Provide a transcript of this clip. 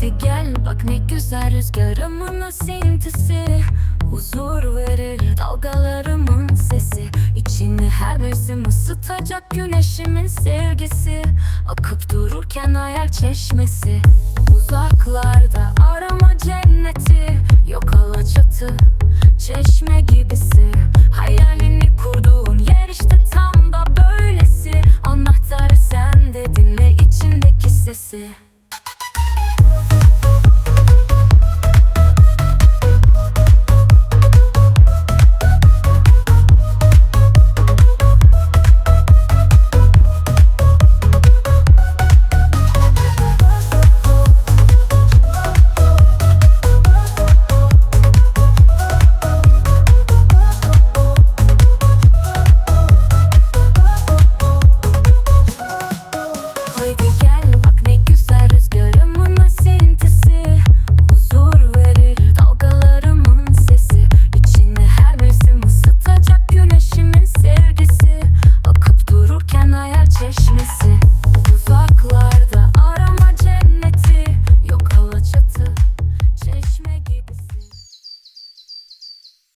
Haydi gel bak ne güzel rüzgarımın esintisi Huzur verir dalgalarımın sesi. İçini her mevsim ısıtacak güneşimin sevgisi. Akıp dururken ayar çeşmesi. Uzaklarda arama cenneti. Yok alaçatı çeşme gibisi. Hayalini kurduğun yer işte tam da böylesi. Anahtarı sende dinle içindeki sesi.